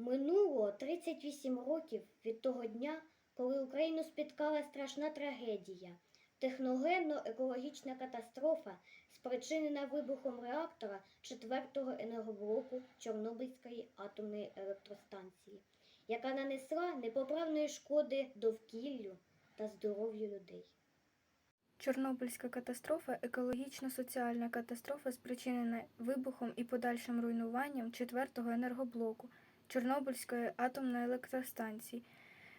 Минуло 38 років від того дня, коли Україну спіткала страшна трагедія. Техногенно-екологічна катастрофа, спричинена вибухом реактора 4-го енергоблоку Чорнобильської атомної електростанції, яка нанесла непоправної шкоди довкіллю та здоров'ю людей. Чорнобильська катастрофа екологічно-соціальна катастрофа, спричинена вибухом і подальшим руйнуванням 4-го енергоблоку Чорнобильської атомної електростанції.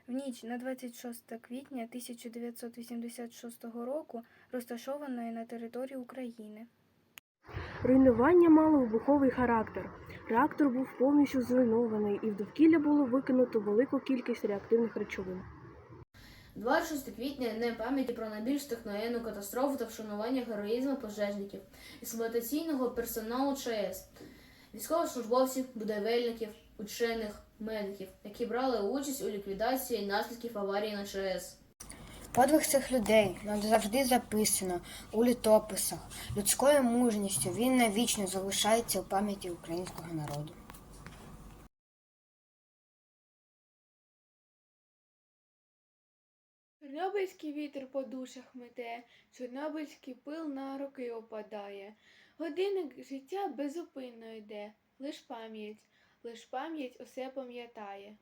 В ніч на 26 квітня 1986 року, розташованої на території України. Руйнування мало вибуховий характер. Реактор був повністю зруйнований і в довкілля було викинуто велику кількість реактивних речовин. 26 квітня Днем пам'яті про найбільш техногенну катастрофу та вшанування героїзму пожежників, експлуатаційного персоналу ЧАЕС, військовослужбовців, будівельників, учених, медиків, які брали участь у ліквідації наслідків аварії на ЧАЕС. Подвиг цих людей завжди записано у літописах. Людською мужністю він навічно залишається у пам'яті українського народу. Чорнобильський вітер по душах мете, чорнобильський пил на роки опадає. Годинник життя безупинно йде, лиш пам'ять, лиш пам'ять усе пам'ятає.